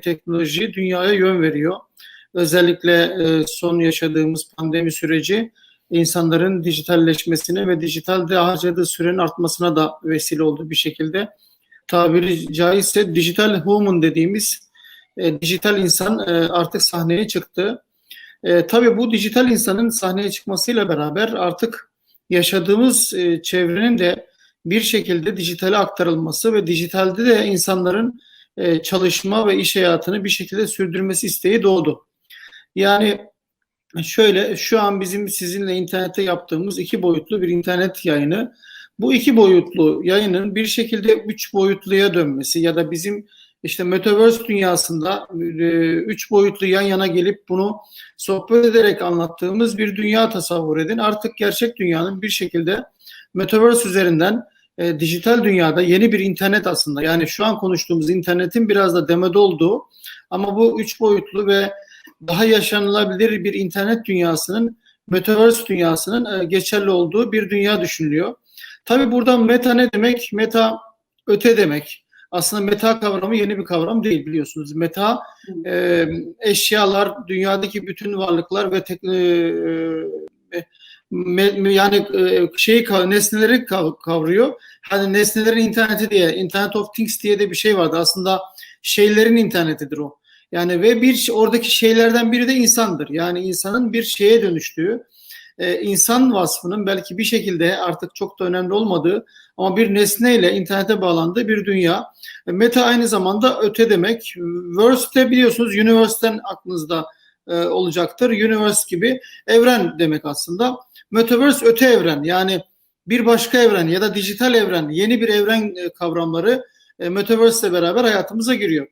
teknoloji dünyaya yön veriyor. Özellikle e, son yaşadığımız pandemi süreci insanların dijitalleşmesine ve dijitalde harcadığı sürenin artmasına da vesile oldu bir şekilde. Tabiri caizse dijital human dediğimiz e, dijital insan e, artık sahneye çıktı. E, tabii bu dijital insanın sahneye çıkmasıyla beraber artık yaşadığımız e, çevrenin de bir şekilde dijitale aktarılması ve dijitalde de insanların e, çalışma ve iş hayatını bir şekilde sürdürmesi isteği doğdu. Yani şöyle şu an bizim sizinle internette yaptığımız iki boyutlu bir internet yayını bu iki boyutlu yayının bir şekilde üç boyutluya dönmesi ya da bizim işte Metaverse dünyasında e, üç boyutlu yan yana gelip bunu sohbet ederek anlattığımız bir dünya tasavvur edin. Artık gerçek dünyanın bir şekilde Metaverse üzerinden e, dijital dünyada yeni bir internet aslında. Yani şu an konuştuğumuz internetin biraz da demede olduğu ama bu üç boyutlu ve daha yaşanılabilir bir internet dünyasının Metaverse dünyasının e, geçerli olduğu bir dünya düşünülüyor. Tabi burada meta ne demek? Meta öte demek. Aslında meta kavramı yeni bir kavram değil biliyorsunuz. Meta e, eşyalar, dünyadaki bütün varlıklar ve tek, e, e, yani e, şeyi nesneleri kavruyor. Hani nesnelerin interneti diye, Internet of Things diye de bir şey vardı. Aslında şeylerin internetidir o. Yani ve bir oradaki şeylerden biri de insandır. Yani insanın bir şeye dönüştüğü, e, insan vasfının belki bir şekilde artık çok da önemli olmadığı ama bir nesneyle internete bağlandığı bir dünya. E, meta aynı zamanda öte demek. Verse de biliyorsunuz universe'den aklınızda e, olacaktır. Universe gibi evren demek aslında. Metaverse öte evren yani bir başka evren ya da dijital evren, yeni bir evren e, kavramları e, Metaverse ile beraber hayatımıza giriyor.